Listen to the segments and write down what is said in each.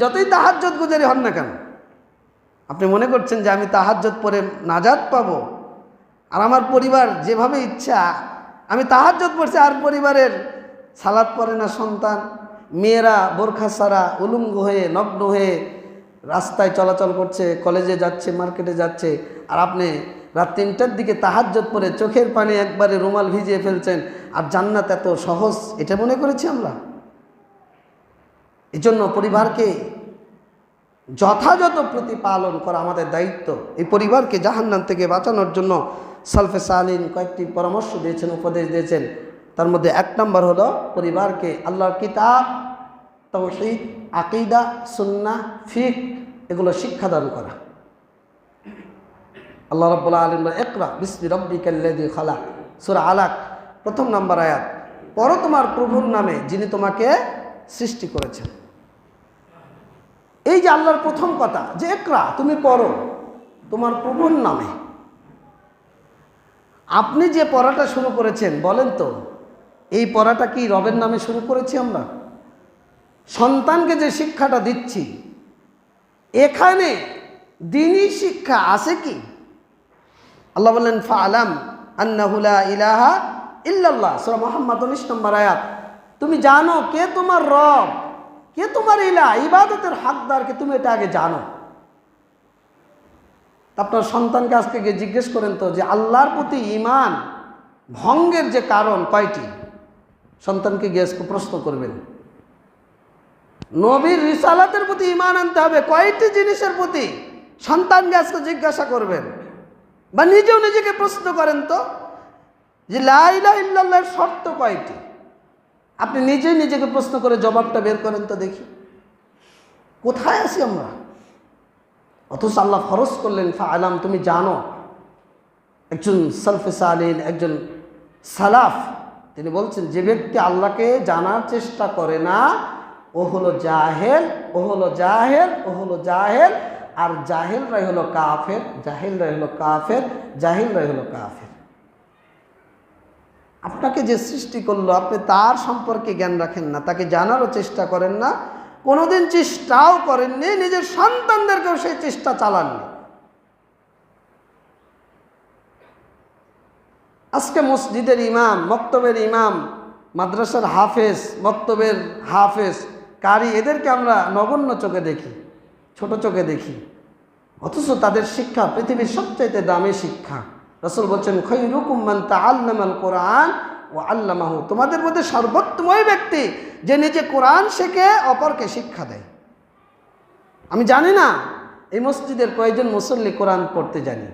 যতই তাহাজ্জত গুজারি হন না কেন, আপনি মনে করছেন যে আমি তাহাজ্জত পরে নাজাদ পাবো? আর আমার পরিবার যেভাবে ইচ্ছা, আমি তাহাজ্জত পড়ছি, আর পরিবারের সালাদ পরে না সন্তান, মেয়েরা বোরখা সারা উলুঙ্গ হয়ে, নগ্ন হয়ে রাস্তায় চলাচল করছে, কলেজে যাচ্ছে, মার্কেটে যাচ্ছে, আর আপনি রাত তিনটার দিকে তাহাজ্জত পরে চোখের পানি একবারে রুমাল ভিজিয়ে ফেলছেন, আর জান্নাত এত সহজ, এটা মনে করেছি আমরা? এজন্য পরিবারকে যথাযথ প্রতিপালন করা আমাদের দায়িত্ব। এই পরিবারকে জাহান্নাম থেকে বাঁচানোর জন্য সালফে সালিন কয়েকটি পরামর্শ দিয়েছেন, উপদেশ দিয়েছেন। তার মধ্যে এক নম্বর হলো পরিবারকে আল্লাহর কিতাব, তৌহিদ, আকিদা সুন্না ফিক এগুলো শিক্ষাদান করা। আল্লাহ রব্বুল্লাহ আলম একরা বিসমি রব্বিকাল্লাদি খালা সুরা আলাক, প্রথম নাম্বার আয়াত। পর তোমার প্রভুর নামে যিনি তোমাকে সৃষ্টি করেছেন। এই যে আল্লাহর প্রথম কথা, যে একরা তুমি পড়ো, তোমার প্রভুর নামে। আপনি যে পড়াটা শুরু করেছেন, বলেন তো, এই পড়াটা কি রবের নামে শুরু করেছি আমরা? সন্তানকে যে শিক্ষাটা দিচ্ছি, এখানে দিনই শিক্ষা আছে কি? আল্লাহ বললেন ফা আলাম আন্নাহুলা ইলাহা ইল্লাল্লাহ, সুরা মোহাম্মদ উনিশ নম্বর আয়াত। তুমি জানো কে তোমার রব? কে তোমার ইলা ইবাদতের হকদারকে তুমি এটা আগে জানো। আপনার সন্তানকে আজকে গিয়ে জিজ্ঞেস করেন তো যে আল্লাহর প্রতি ইমান ভঙ্গের যে কারণ কয়টি? সন্তানকে গিয়ে প্রশ্ন করবেন। নবীর রিসালাতের প্রতি ইমান আনতে হবে, কয়টি জিনিসের প্রতি? সন্তানকে আজকে জিজ্ঞাসা করবেন। বা নিজেও নিজেকে প্রশ্ন করেন তো যে লাইলা ইল্লাল্লাহর শর্ত কয়টি? আপনি নিজেই নিজেকে প্রশ্ন করে জবাবটা বের করেন তো দেখি। কোথায় আছি আমরা? অথচ আল্লাহ ফরজ করলেন ফা আলাম তুমি জানো, একজন সালফে সালিন একজন সালাফ, তিনি বলছেন, যে ব্যক্তি আল্লাহকে জানার চেষ্টা করে না, ও হলো জাহেল, ও হলো জাহেল, ও হলো জাহেল, আর জাহেলরাই হলো কাফের, জাহিলরাই হলো কাফের, জাহিলরাই হলো কাফের। আপনাকে যে সৃষ্টি করল, আপনি তার সম্পর্কে জ্ঞান রাখেন না, তাকে জানারও চেষ্টা করেন না। কোনোদিন চেষ্টাও করেননি, নিজের সন্তানদেরকেও সেই চেষ্টা চালাননি। আজকে মসজিদের ইমাম, মক্তবের ইমাম, মাদ্রাসার হাফেজ, মক্তবের হাফেজ, কারি, এদেরকে আমরা নগণ্য চোখে দেখি, ছোট চোখে দেখি। অথচ তাদের শিক্ষা পৃথিবীর সবচাইতে দামি শিক্ষা। রসুল বলছেন খৈরুকুম্মান তা আল্লামাল কোরআন ও আল্লামাহু। তোমাদের মধ্যে সর্বোত্তম ওই ব্যক্তি যে নিজে কোরআন শেখে, অপরকে শিক্ষা দেয়। আমি জানি না, এই মসজিদের কয়েকজন মুসল্লি কোরআন পড়তে জানি?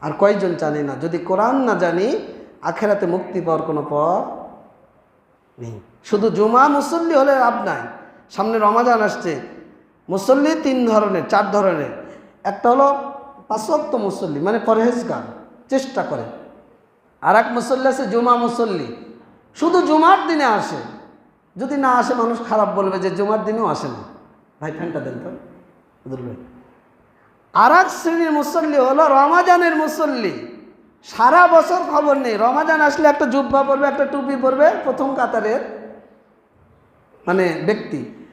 আর কয়েকজন জানি না? যদি কোরআন না জানি, আখেরাতে মুক্তি পাওয়ার কোনো পথ নেই। শুধু জুমা মুসল্লি হলে লাভ নাই। সামনে রমাজান আসছে। মুসল্লি তিন ধরনের, চার ধরনের। একটা হলো পাঁচক্ত মুসল্লি মানে পরহেজগার, চেষ্টা করে। আর এক মুসল্লি আছে, জুমা মুসল্লি। শুধু জুমার দিনে আসে। যদি না আসে, মানুষ খারাপ বলবে যে জুমার দিনেও আসে না। ভাই, ফ্যানটা দেন তো। আর এক শ্রেণির মুসল্লি হলো রমাজানের মুসল্লি। সারা বছর খবর নেই। রমাজান আসলে একটা জুব্বা পরবে, একটা টুপি পরবে, প্রথম কাতারের মানে ব্যক্তি।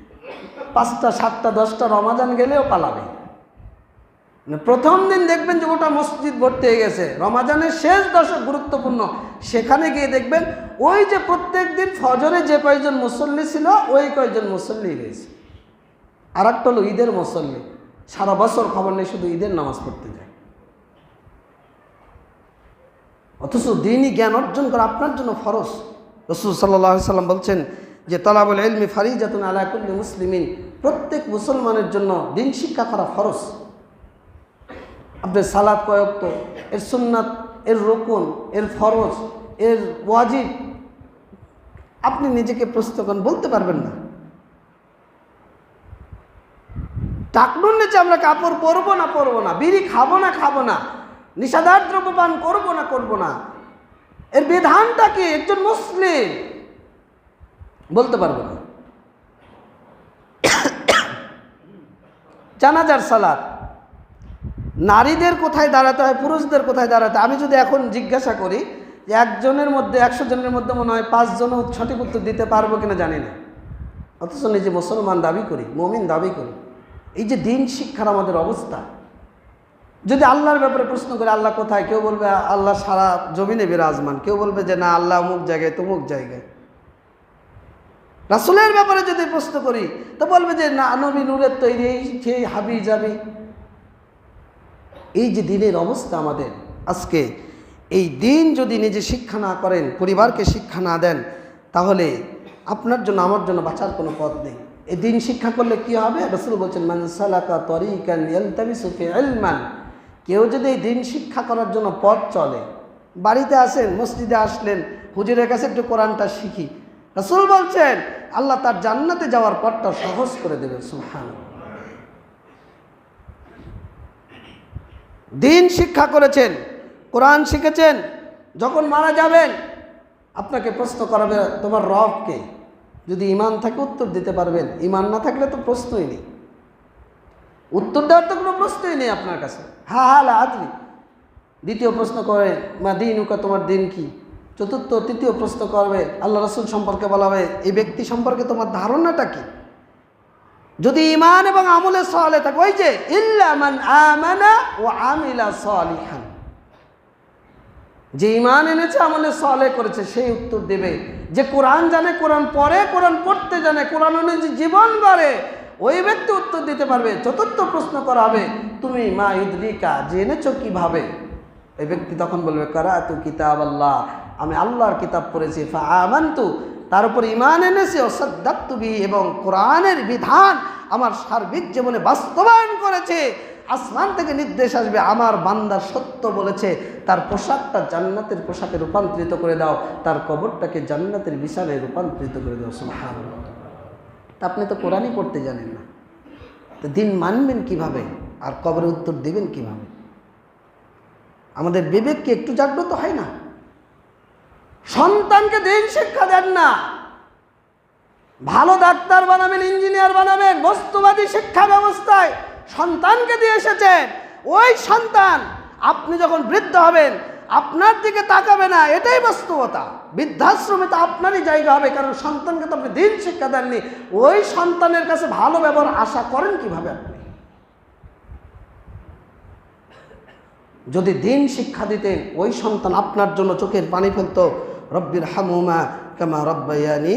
পাঁচটা, সাতটা, দশটা রমাজান গেলেও পালাবে। প্রথম দিন দেখবেন যে ওটা মসজিদ ভর্তি হয়ে গেছে। রমাজানের শেষ দশক গুরুত্বপূর্ণ। সেখানে গিয়ে দেখবেন ওই যে প্রত্যেক দিন ফজরে যে কয়েকজন মুসল্লি ছিল, ওই কয়েকজন মুসল্লি রয়েছে। আর একটা হলো ঈদের মুসল্লি। সারা বছর খবর নেই, শুধু ঈদের নামাজ পড়তে যায়। অথচ দিনই জ্ঞান অর্জন করা আপনার জন্য ফরজ। রসুল সাল্লাহ সাল্লাম বলছেন যে, তলাবুল এলমি ফারিজাতুন আলাকুল্লি মুসলিমিন। প্রত্যেক মুসলমানের জন্য দিন শিক্ষা করা ফরজ। আপনার সালাদ কয়ক্ত এর সুন্নাত, এর রোকন, এর ফরজ, এর ওয়াজিব। আপনি নিজেকে প্রশ্ন করেন, বলতে পারবেন না। টাকনুর নিচে আমরা কাপড় পরবো না পরবো না। বিড়ি খাব না খাব না। নিষাদার দ্রব্য পান করব না করব না। এর বিধানটা কি? একজন মুসলিম। বলতে পারব না। জানাজার সালাদ নারীদের কোথায় দাঁড়াতে হয়, পুরুষদের কোথায় দাঁড়াতে আমি যদি এখন জিজ্ঞাসা করি যে একজনের মধ্যে, একশো জনের মধ্যে মনে হয় পাঁচজনও সঠিক উত্তর দিতে পারব কিনা জানি না। অথচ নিজে মুসলমান দাবি করি, মমিন দাবি করি, এই যে দিন শিক্ষার আমাদের অবস্থা। যদি আল্লাহর ব্যাপারে প্রশ্ন করে, আল্লাহ কোথায়? কেউ বলবে, আল্লাহ সারা জমিনে বিরাজমান। কেউ বলবে যে, না, আল্লাহ অমুক জায়গায়, তমুক জায়গায়। রাসুলের ব্যাপারে যদি প্রশ্ন করি, তো বলবে যে, না, নবী নূরের তৈরি, সেই হাবি যাবি এই যে দিনের অবস্থা আমাদের, আজকে এই দিন যদি নিজে শিক্ষা না করেন, পরিবারকে শিক্ষা না দেন, তাহলে আপনার জন্য, আমার জন্য বাঁচার কোনো পথ নেই। এই দিন শিক্ষা করলে কি হবে? রসুল বলছেন মানসালাকা তরিকান ইলমান। কেউ যদি এই দিন শিক্ষা করার জন্য পথ চলে, বাড়িতে আসেন, মসজিদে আসলেন, হুজুরের কাছে একটু কোরআনটা শিখি, রসুল বলছেন, আল্লাহ তার জান্নাতে যাওয়ার পথটা সহজ করে দেবে সুহান দিন শিক্ষা করেছেন, কোরআন শিখেছেন, যখন মারা যাবেন, আপনাকে প্রশ্ন করাবে, তোমার রবকে যদি ইমান থাকে উত্তর দিতে পারবেন ইমান না থাকলে তো প্রশ্নই নেই। উত্তর দেওয়ার তো কোনো প্রশ্নই নেই আপনার কাছে। হা হা আদরি। দ্বিতীয় প্রশ্ন করে, মা দিন উকা তোমার দিন কি? চতুর্থ, তৃতীয় প্রশ্ন করবে, আল্লাহ রসুল সম্পর্কে বলা হবে এই ব্যক্তি সম্পর্কে তোমার ধারণাটা কি? যদি ইমান এবং আমলে সলে থাকে, ওই যে ইল্লামান আমানা ও আমিলা সলিহান। যে ইমান এনেছে, আমলে সলে করেছে, সেই উত্তর দেবে। যে কোরআন জানে, কোরআন পড়ে, কোরআন পড়তে জানে, কোরআন অনুযায়ী জীবন গড়ে ওই ব্যক্তি উত্তর দিতে পারবে। চতুর্থ প্রশ্ন করা হবে, তুমি মা ইদরিকা জেনেছো কীভাবে? ওই ব্যক্তি তখন বলবে করা তু কিতাব আল্লাহ আমি আল্লাহর কিতাব পড়েছি ফা আমান্তু তার উপর ইমান এনেছি অসদ্দাক্তুবি এবং কোরআনের বিধান আমার সার্বিক জীবনে বাস্তবায়ন করেছে। আসমান থেকে নির্দেশ আসবে, আমার বান্দা সত্য বলেছে, তার পোশাকটা জান্নাতের পোশাকে রূপান্তরিত করে দাও, তার কবরটাকে জান্নাতের বিছানায় রূপান্তরিত করে দাও সুহান তা আপনি তো কোরআনই পড়তে জানেন না। তো দিন মানবেন কীভাবে? আর কবরের উত্তর দেবেন কীভাবে? আমাদের বিবেককে একটু জাগ্রত হয় না? সন্তানকে দিন শিক্ষা দেন না। ভালো ডাক্তার বানাবেন, ইঞ্জিনিয়ার বানাবেন, বস্তুবাদী শিক্ষা ব্যবস্থায় সন্তানকে দিয়ে এসেছেন। ওই সন্তান আপনি যখন বৃদ্ধ হবেন, আপনার দিকে তাকাবে না, এটাই বাস্তবতা। বৃদ্ধাশ্রমে তো আপনারই জায়গা হবে, কারণ সন্তানকে তো আপনি দিন শিক্ষা দেননি। ওই সন্তানের কাছে ভালো ব্যবহার আশা করেন কীভাবে আপনি? যদি দিন শিক্ষা দিতেন, ওই সন্তান আপনার জন্য চোখের পানি ফেলতো রব্বির হামুমা কামা রব্বাইয়ানি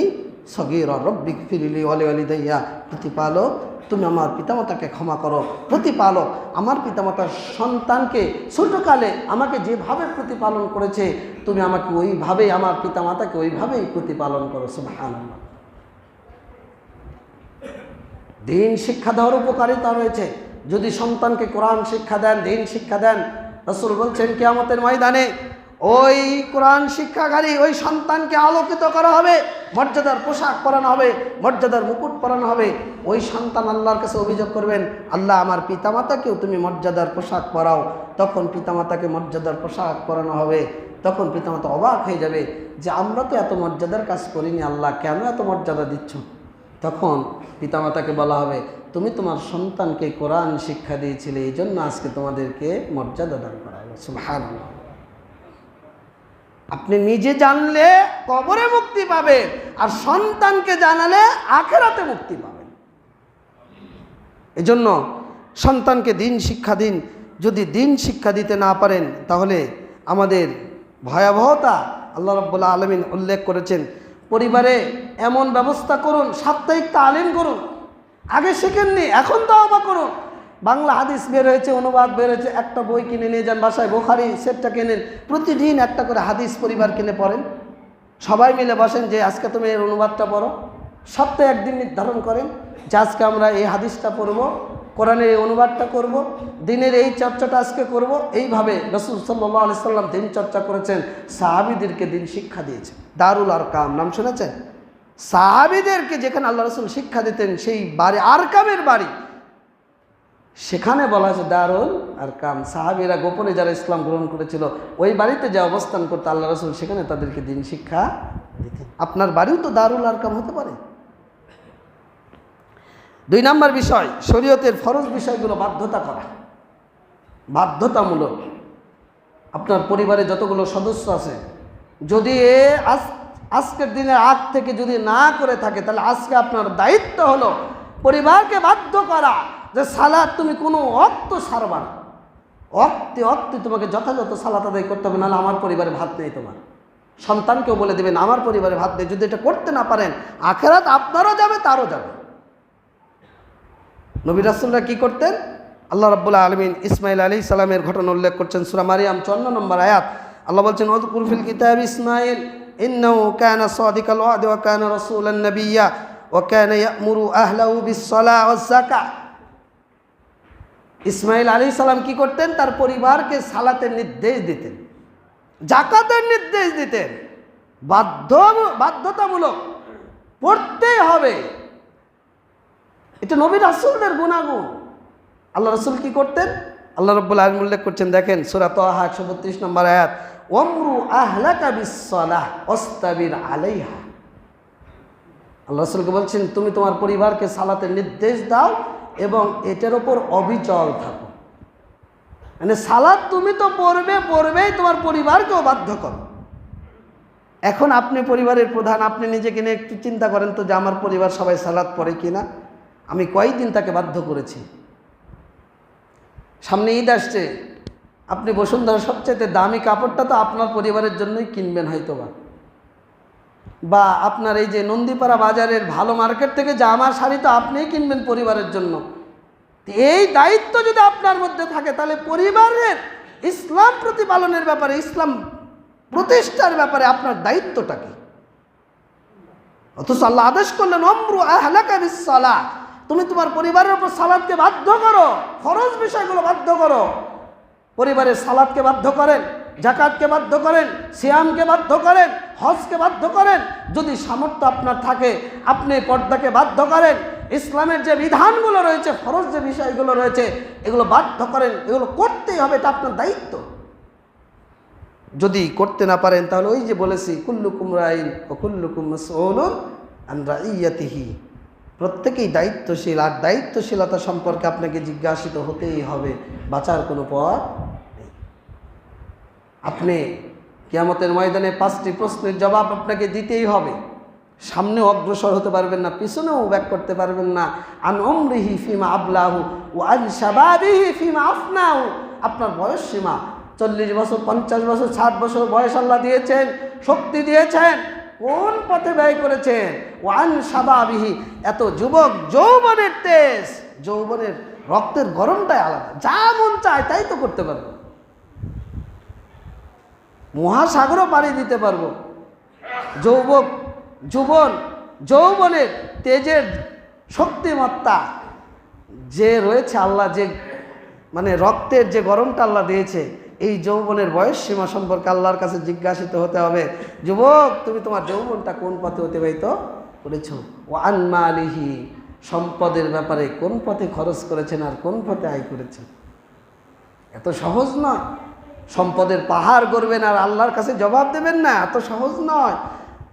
সগির, রব্বিক ফিরিলি অলি অলি দইয়া প্রতিপালক, তুমি আমার পিতামাতাকে ক্ষমা করো। প্রতিপালক, আমার পিতামাতার সন্তানকে ছোটকালে আমাকে যেভাবে প্রতিপালন করেছে, তুমি আমাকে ওইভাবেই, আমার পিতামাতাকে ওইভাবেই প্রতিপালন করো। সুবহান দিন শিক্ষা দেওয়ার উপকারিতা রয়েছে। যদি সন্তানকে কোরআন শিক্ষা দেন, দিন শিক্ষা দেন, রসুল বলছেন, কেয়ামতের ময়দানে ওই কোরআন শিক্ষাকারী ওই সন্তানকে আলোকিত করা হবে, মর্যাদার পোশাক পরানো হবে, মর্যাদার মুকুট পরানো হবে। ওই সন্তান আল্লাহর কাছে অভিযোগ করবেন, আল্লাহ, আমার পিতামাতাকেও তুমি মর্যাদার পোশাক পরাও। তখন পিতামাতাকে মর্যাদার পোশাক পরানো হবে। তখন পিতামাতা অবাক হয়ে যাবে যে, আমরা তো এত মর্যাদার কাজ করিনি, আল্লাহ, কেন এত মর্যাদা দিচ্ছ? তখন পিতামাতাকে বলা হবে, তুমি তোমার সন্তানকে কোরআন শিক্ষা দিয়েছিলে এই জন্য আজকে তোমাদেরকে মর্যাদা দান করা হবে সুবহান আপনি নিজে জানলে কবরে মুক্তি পাবেন, আর সন্তানকে জানালে আখেরাতে মুক্তি পাবেন। এজন্য সন্তানকে দিন শিক্ষা দিন। যদি দিন শিক্ষা দিতে না পারেন, তাহলে আমাদের ভয়াবহতা আল্লাহ রব্বুল্লা আলমিন উল্লেখ করেছেন, পরিবারে এমন ব্যবস্থা করুন, সাপ্তাহিক তালিম করুন, আগে শেখেননি, এখন তো অবা করুন। বাংলা হাদিস বের হয়েছে, অনুবাদ বের হয়েছে, একটা বই কিনে নিয়ে যান বাসায়, বোখারি, সেটটা কেনেন, প্রতিদিন একটা করে হাদিস পরিবার কিনে পড়েন। সবাই মিলে বসেন যে আজকে তুমি এর অনুবাদটা পড়ো। সপ্তাহে একদিন নির্ধারণ করেন যে আজকে আমরা এই হাদিসটা পড়ব, কোরআনের এই অনুবাদটা করব, দিনের এই চর্চাটা আজকে করব। এইভাবে রসুল সাল্লাহ আলি সাল্লাম দিন চর্চা করেছেন, সাহাবিদেরকে দিন শিক্ষা দিয়েছে দারুল আর কাম নাম শুনেছেন? সাহাবিদেরকে যেখানে আল্লাহ রসুল শিক্ষা দিতেন, সেই বাড়ি আর কামের বাড়ি সেখানে বলা হয়েছে, দারুল আর কাম সাহাবিরা গোপনে যারা ইসলাম গ্রহণ করেছিল, ওই বাড়িতে যে অবস্থান করতো আল্লাহ রসুল, সেখানে তাদেরকে দিন শিক্ষা দিতেন। আপনার বাড়িও তো দারুল আর কাম হতে পারে। দুই নম্বর বিষয়, শরীয়তের ফরজ বিষয়গুলো বাধ্যতা করা। বাধ্যতামূলক। আপনার পরিবারে যতগুলো সদস্য আছে, যদি এ আজ, আজকের দিনের আগ থেকে যদি না করে থাকে, তাহলে আজকে আপনার দায়িত্ব হলো পরিবারকে বাধ্য করা। যে সালাদ তুমি কোনো অক্ত সারবা না। অক্তে অক্তে তোমাকে যথাযথ সালাত আদায় করতে হবে, নাহলে আমার পরিবারে ভাত নেই তোমার। সন্তানকেও বলে দেবেন, আমার পরিবারে ভাত নেই, যদি এটা করতে না পারেন, আখেরাত আপনারও যাবে, তারও যাবে। নবী রাসুলরা কি করতেন? আল্লাহ রাব্বুল্লাহ আলমিন ইসমাইল আলী সালামের ঘটনা উল্লেখ করছেন, সুরা মারিয়াম চন্ন নম্বর আয়াত। আল্লাহ বলছেন ওদকুর ফিল কিতাব ইসমাইল ইন্নাহু কানা সাদিকাল ওয়াদ ওয়া কানা রাসূলান নাবিয়্যা, ওয়া কানা ইয়ামুরু আহলাহু বিস-সালাহ ওয়াজ-যাকাহ ইসমাইল আলী সালাম কি করতেন? তার পরিবারকে সালাতের নির্দেশ দিতেন। জাকাতের নির্দেশ দিতেন। বাধ্য, বাধ্যতামূলক পড়তেই হবে। এটা নবী রাসুলদের গুণাগুণ। আল্লাহ রসুল কি করতেন? আল্লাহ রব্বুল আলম উল্লেখ করছেন, দেখেন সুরাত একশো বত্রিশ নম্বর আয়াত ওমরু আহলাকা বিসলাহ অস্তাবির আলাইহা। আল্লাহ রসুলকে বলছেন, তুমি তোমার পরিবারকে সালাতের নির্দেশ দাও এবং এটার ওপর অবিচল থাকো। মানে সালাদ তুমি তো পড়বে, পড়বেই তোমার পরিবারকেও বাধ্য করো। এখন আপনি পরিবারের প্রধান, আপনি নিজেকে নিয়ে একটু চিন্তা করেন তো যে আমার পরিবার সবাই সালাদ পড়ে কিনা। আমি কয়েকদিন তাকে বাধ্য করেছি। সামনে ঈদ আসছে, আপনি বসুন্ধরা সবচেয়ে দামি কাপড়টা তো আপনার পরিবারের জন্যই কিনবেন হয়তো বা বা আপনার এই যে নন্দীপাড়া বাজারের ভালো মার্কেট থেকে জামা শাড়ি তো আপনিই কিনবেন পরিবারের জন্য। এই দায়িত্ব যদি আপনার মধ্যে থাকে, তাহলে পরিবারের ইসলাম প্রতিপালনের ব্যাপারে, ইসলাম প্রতিষ্ঠার ব্যাপারে আপনার দায়িত্বটা কি? অথচ আল্লাহ আদেশ করলেন অম্রু আহলাকা তুমি তোমার পরিবারের উপর সালাদকে বাধ্য করো, ফরজ বিষয়গুলো বাধ্য করো। পরিবারের সালাদকে বাধ্য করেন। জাকাতকে বাধ্য করেন, সিয়ামকে বাধ্য করেন, হজকে বাধ্য করেন, যদি সামর্থ্য আপনার থাকে, আপনি পর্দাকে বাধ্য করেন, ইসলামের যে বিধানগুলো রয়েছে, ফরজ যে বিষয়গুলো রয়েছে, এগুলো বাধ্য করেন, এগুলো করতেই হবে, এটা আপনার দায়িত্ব। যদি করতে না পারেন, তাহলে ওই যে বলেছি, কুল্লুকুম রাইন ও কুল্লুকুম রাইয়াতিহি। প্রত্যেকেই দায়িত্বশীল, আর দায়িত্বশীলতা সম্পর্কে আপনাকে জিজ্ঞাসিত হতেই হবে, বাঁচার কোনো পথ আপনি কিয়ামতের ময়দানে পাঁচটি প্রশ্নের জবাব আপনাকে দিতেই হবে। সামনেও অগ্রসর হতে পারবেন না, পিছনেও ব্যাক করতে পারবেন না। আন অমরিহি ফিমা আবলাহু ও আন সাবাবিহি ফিমা আফনাহু। আপনার বয়স সীমা চল্লিশ বছর, পঞ্চাশ বছর, ষাট বছর বয়স আল্লাহ দিয়েছেন, শক্তি দিয়েছেন, কোন পথে ব্যয় করেছেন? ওয়ান সাবাবিহি এত যুবক যৌবনের তেজ, যৌবনের রক্তের গরমটাই আলাদা, যা মন চায় তাই তো করতে পারব মহাসাগরও পাড়ি দিতে পারব। যৌবক, যুবন, যৌবনের তেজের শক্তিমত্তা যে রয়েছে আল্লাহ যে মানে রক্তের যে গরমটা আল্লাহ দিয়েছে, এই যৌবনের বয়স সীমা সম্পর্কে আল্লাহর কাছে জিজ্ঞাসিত হতে হবে। যুবক, তুমি তোমার যৌবনটা কোন পথে অতিবাহিত করেছ? ও আনমালিহি, সম্পদের ব্যাপারে কোন পথে খরচ করেছেন আর কোন পথে আয় করেছেন? এত সহজ নয়। সম্পদের পাহাড় করবেন আর আল্লাহর কাছে জবাব দেবেন না, এত সহজ নয়।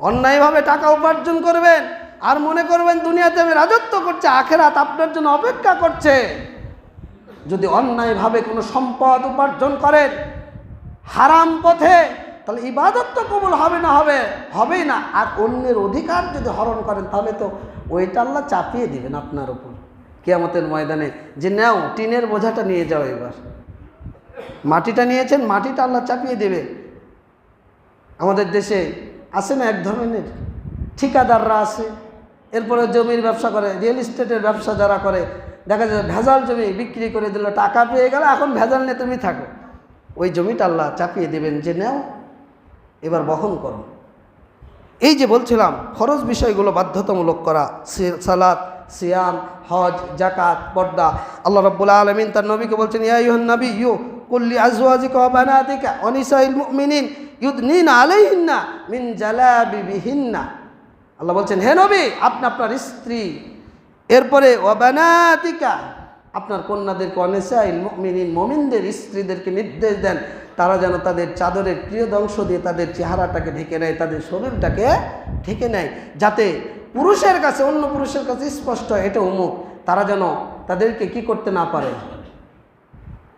অন্যায়ভাবে টাকা উপার্জন করবেন আর মনে করবেন দুনিয়াতে আমি রাজত্ব করছে, আখেরাত আপনার জন্য অপেক্ষা করছে। যদি অন্যায়ভাবে কোনো সম্পদ উপার্জন করেন হারাম পথে, তাহলে ইবাদত তো কবুল হবে না, হবে, হবেই না। আর অন্যের অধিকার যদি হরণ করেন, তাহলে তো ওইটা আল্লাহ চাপিয়ে দিবেন আপনার ওপর কেয়ামতের ময়দানে যে নাও, টিনের বোঝাটা নিয়ে যাও এবার। মাটিটা নিয়েছেন, মাটিটা আল্লাহ চাপিয়ে দেবে। আমাদের দেশে আছে না এক ধরনের? ঠিকাদাররা আছে, এরপরে জমির ব্যবসা করে রিয়েল এস্টেটের ব্যবসা যারা করে, দেখা যায় ভেজাল জমি বিক্রি করে দিল, টাকা পেয়ে গেল, এখন ভেজাল নিয়ে তুমি থাকো। ওই জমিটা আল্লাহ চাপিয়ে দেবেন যে নাও, এবার বহন করো। এই যে বলছিলাম, খরচ বিষয়গুলো বাধ্যতামূলক করা, সি- সালাত সিয়াম, হজ জাকাত পর্দা। আল্লাহ রব্বুল আলমিন তার নবীকে বলছেন ইয়াইহন নবী ইউ কুল্লি আজওয়াজিকা ওয়া বানাতিকা, ওয়া নিসাইল মুমিনিন, ইউদনিনা আলাইহিন্না মিন জালাবিবিহিন্না। আল্লাহ বলছেন, হে নবী, আপনি আপনার স্ত্রী, এরপরে ওয়াবানাতিকা আপনার কন্যাদেরকে অনেসাইল মুমিনিন, মমিনদের স্ত্রীদেরকে নির্দেশ দেন, তারা যেন তাদের চাদরের প্রিয় অংশ দিয়ে তাদের চেহারাটাকে ঢেকে নেয়, তাদের শরীরটাকে ঢেকে নেয়, যাতে পুরুষের কাছে, অন্য পুরুষের কাছে স্পষ্ট, এটা অমুক। তারা যেন তাদেরকে কি করতে না পারে?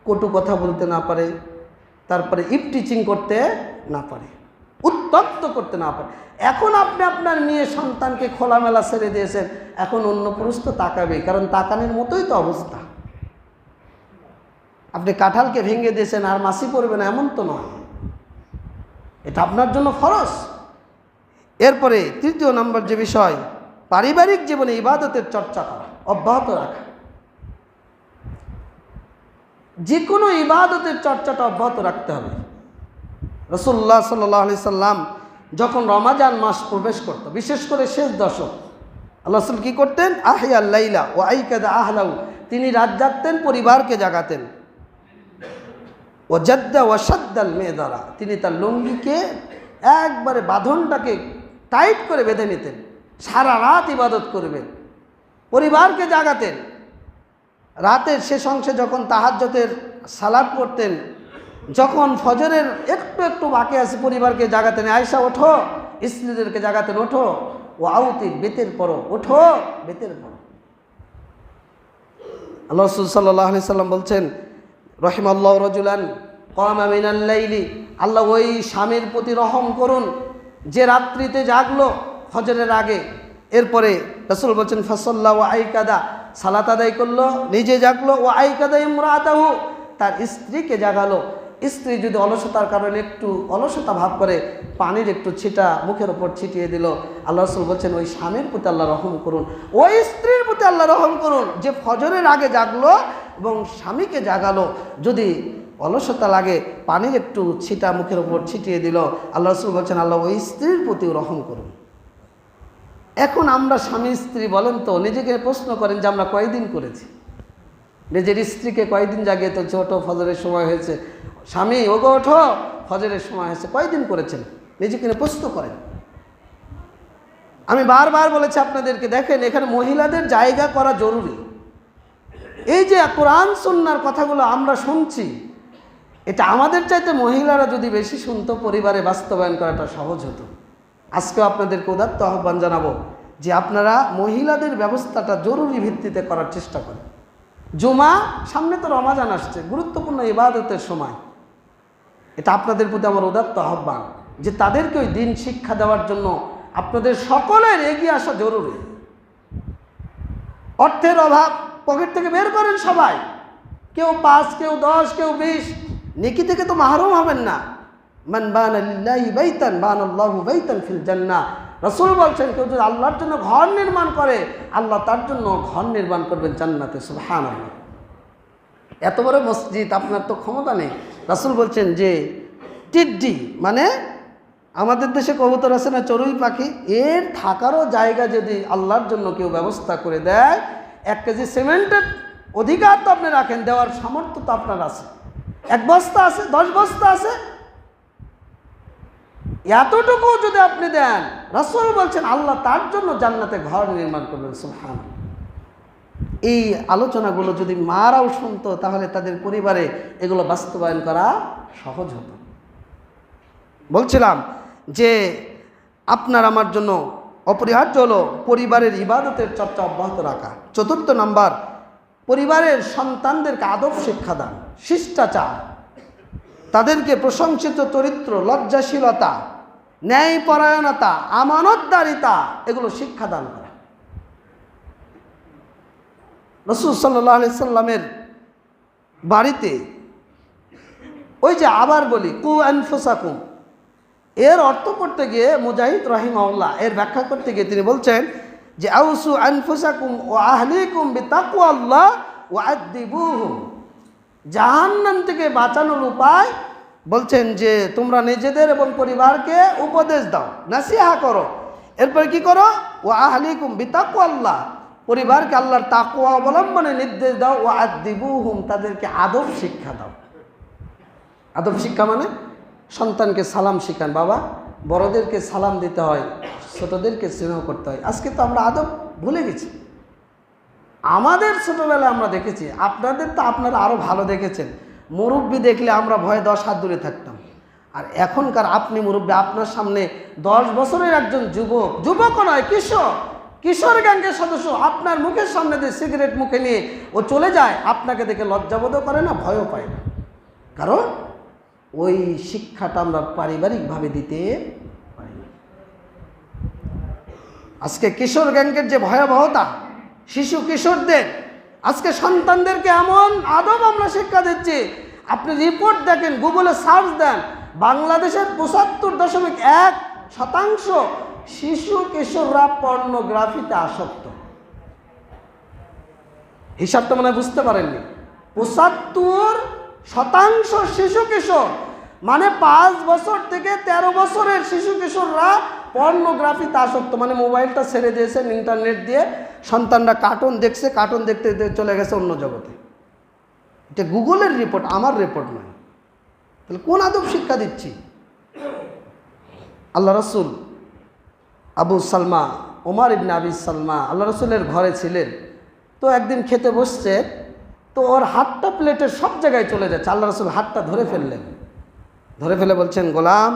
কটু কথা বলতে না পারে, তারপরে ইপটিচিং করতে না পারে, উত্তপ্ত করতে না পারে। এখন আপনি আপনার মেয়ে সন্তানকে খোলামেলা ছেড়ে দিয়েছেন, এখন অন্য পুরুষ তো তাকাবেই কারণ তাকানোর মতোই তো অবস্থা। আপনি কাঁঠালকে ভেঙে দিয়েছেন, আর মাসি পড়বে না, এমন তো নয়। এটা আপনার জন্য ফরজ। এরপরে তৃতীয় নম্বর যে বিষয়, পারিবারিক জীবনে ইবাদতের চর্চা করা, অব্যাহত রাখা। যে কোনো ইবাদতের চর্চাটা অব্যাহত রাখতে হবে। রসুল্লাহ সাল্লাহ আলি সাল্লাম যখন রমাজান মাস প্রবেশ করত, বিশেষ করে শেষ দশক, আল্লাহ রসুল কী করতেন? আহিয়া লাইলা ও আইকাদা আহলাউ তিনি রাত জাগতেন, পরিবারকে জাগাতেন। ও জাদ্দা ও সাদ্দাল মেয়েদারা, তিনি তার লুঙ্গিকে একবারে বাঁধনটাকে টাইট করে বেঁধে নিতেন, সারা রাত ইবাদত করবেন, পরিবারকে জাগাতেন। রাতের শেষ অংশে যখন তাহাজ্যতের সালাদ পড়তেন, যখন ফজরের একটু একটু বাকি আছে, পরিবারকে জাগাতেন আয়সা ওঠো। স্ত্রীদেরকে জাগাতেন, ওঠো। ও আউতি, বেতের পরো, ওঠো, বেতের পরো। আল্লাহ রসুল আলি সাল্লাম বলছেন রহিম আল্লাহ রজুলান কমামিনাল্লাইলি আল্লাহ ওই স্বামীর প্রতি রহম করুন। যে রাত্রিতে জাগলো ফজরের আগে, এরপরে রসুল বলছেন, ফসল্লা ও আইকাদা সালাত আদায় করল, নিজে জাগলো ও আইকাদা ইমরাতাহু তার স্ত্রীকে জাগালো। স্ত্রী যদি অলসতার কারণে একটু অলসতা ভাব করে, পানির একটু ছিটা মুখের ওপর ছিটিয়ে দিল, আল্লাহ রসুল বলছেন, ওই স্বামীর প্রতি আল্লাহ রহম করুন, ওই স্ত্রীর প্রতি আল্লাহ রহম করুন যে ফজরের আগে জাগলো এবং স্বামীকে জাগালো। যদি অলসতা লাগে, পানির একটু ছিটা মুখের ওপর ছিটিয়ে দিল। আল্লাহ রসুল বলছেন, আল্লাহ, ওই স্ত্রীর প্রতিও রহম করুন। এখন আমরা স্বামী স্ত্রী বলেন তো, নিজেকে প্রশ্ন করেন যে আমরা কয়দিন করেছি? নিজের স্ত্রীকে কয়দিন জাগিয়ে তো ছোটো ফজরের সময় হয়েছে। স্বামী, ওগো, ওঠো, ফজরের সময় হয়েছে। কয়দিন করেছেন? নিজেকে প্রশ্ন করেন। আমি বারবার বলেছি আপনাদেরকে, দেখেন, এখানে মহিলাদের জায়গা করা জরুরি। এই যে কোরআন সন্ন্যার কথাগুলো আমরা শুনছি এটা আমাদের চাইতে মহিলারা যদি বেশি শুনতো পরিবারে বাস্তবায়ন করাটা সহজ হতো। আজকেও আপনাদেরকে উদাত্ত আহ্বান জানাব যে আপনারা মহিলাদের ব্যবস্থাটা জরুরি ভিত্তিতে করার চেষ্টা করেন। জুমা, সামনে তো রমাজান আসছে, গুরুত্বপূর্ণ ইবাদতের সময়। এটা আপনাদের প্রতি আমার উদাত্ত আহ্বান যে তাদেরকে ওই দিন শিক্ষা দেওয়ার জন্য আপনাদের সকলের এগিয়ে আসা জরুরি। অর্থের অভাব, পকেট থেকে বের করেন সবাই। কেউ পাঁচ, কেউ দশ, কেউ বিশ নেকি থেকে তো মাহরুম হবেন না। মান বান আল্লাহি বাইতান, বান আল্লাহু বাইতান ফিল জান্নাহ। রসুল বলছেন, কেউ যদি আল্লাহর জন্য ঘর নির্মাণ করে, আল্লাহ তার জন্য ঘর নির্মাণ করবেন জান্নাতে সুবহান এত বড় মসজিদ, আপনার তো ক্ষমতা নেই। রাসুল বলছেন যে, টিড্ডি মানে আমাদের দেশে কবুতর আছে না চড়ুই পাখি, এর থাকারও জায়গা যদি আল্লাহর জন্য কেউ ব্যবস্থা করে দেয়, এক কেজি সিমেন্টের অধিকার তো আপনি রাখেন, দেওয়ার সামর্থ্য তো আপনার আছে। এক বস্তা আছে, দশ বস্তা আছে। এতটুকু যদি আপনি দেন, রসুল বলছেন, আল্লাহ তার জন্য জান্নাতে ঘর নির্মাণ করবেন সুহান এই আলোচনাগুলো যদি মারাও শুনতো, তাহলে তাদের পরিবারে এগুলো বাস্তবায়ন করা সহজ হতো। বলছিলাম যে, আপনার আমার জন্য অপরিহার্য হলো পরিবারের ইবাদতের চর্চা অব্যাহত রাখা। চতুর্থ নাম্বার পরিবারের সন্তানদেরকে আদব শিক্ষা দান, শিষ্টাচার, তাদেরকে প্রশংসিত চরিত্র, লজ্জাশীলতা, ন্যায়পরায়ণতা, আমানতদারিতা, এগুলো শিক্ষা দান করা। রসুল সাল্লাহ সাল্লামের বাড়িতে ওই যে আবার বলি, কু আনফুসাকুম, এর অর্থ করতে গিয়ে মুজাহিদ রহিম আল্লাহ এর ব্যাখ্যা করতে গিয়ে তিনি বলছেন যে আউসু আনফুসাকুম ও আহলিকুম বিতাকু আল্লাহ ও আদিবুহুম জাহান্নাম থেকে বাঁচানোর উপায় বলছেন যে তোমরা নিজেদের এবং পরিবারকে উপদেশ দাও, নাসিহা করো। এরপর কি করো? ও আহলিকুম বিতাকু আল্লাহ। পরিবারকে আল্লাহর তাকুয়া অবলম্বনে নির্দেশ দাও, ও আদিবুহুম তাদেরকে আদব শিক্ষা দাও। আদব শিক্ষা মানে সন্তানকে সালাম শিখান, বাবা, বড়দেরকে সালাম দিতে হয়। ছোটদেরকে স্নেহ করতে হয়। আজকে তো আমরা আদব ভুলে গেছি। আমাদের ছোটোবেলায় আমরা দেখেছি, আপনাদের তো আপনারা আরও ভালো দেখেছেন। মুরব্বী দেখলে আমরা ভয়ে দশ হাত দূরে থাকতাম। আর এখনকার আপনি মুরব্বী, আপনার সামনে দশ বছরের একজন যুবক, যুবকও নয়, কিশোর। কিশোর গ্যাংকের সদস্য, আপনার মুখের সামনে দিয়ে সিগারেট মুখে নিয়ে ও চলে যায়, আপনাকে দেখে লজ্জাবোধও করে না, ভয়ও পায় না। কারণ ওই শিক্ষাটা আমরা পারিবারিকভাবে দিতে পারি না। আজকে কিশোর গ্যাংকের যে ভয়াবহতা, শিশু কিশোরদের, আজকে সন্তানদেরকে এমন আদব আমরা শিক্ষা দিচ্ছি। আপনি রিপোর্ট দেখেন গুগলে সার্চ দেন, বাংলাদেশের পঁচাত্তর দশমিক এক শতাংশ শিশু কিশোররা পর্নোগ্রাফিতে আসক্ত। হিসাবটা মানে বুঝতে পারেননি। পঁচাত্তর শতাংশ শিশু কিশোর মানে পাঁচ বছর থেকে ১৩ বছরের শিশু কিশোররা পর্নোগ্রাফিতে আসক্ত মানে মোবাইলটা ছেড়ে দিয়েছেন ইন্টারনেট দিয়ে সন্তানরা কার্টুন দেখছে কার্টুন দেখতে চলে গেছে অন্য জগতে। এটা গুগলের রিপোর্ট আমার রিপোর্ট নয়। তাহলে কোন আদব শিক্ষা দিচ্ছি? আল্লাহ রসুল আবু সালমা, ওমার ইবনে আবি সালমা, আল্লাহ রসুলের ঘরে ছিলেন। তো একদিন খেতে বসছে, তো ওর হাতটা প্লেটের সব জায়গায় চলে যাচ্ছে। আল্লাহ রসুল হাতটা ধরে ফেললেন। ধরে ফেলে বলছেন, গোলাম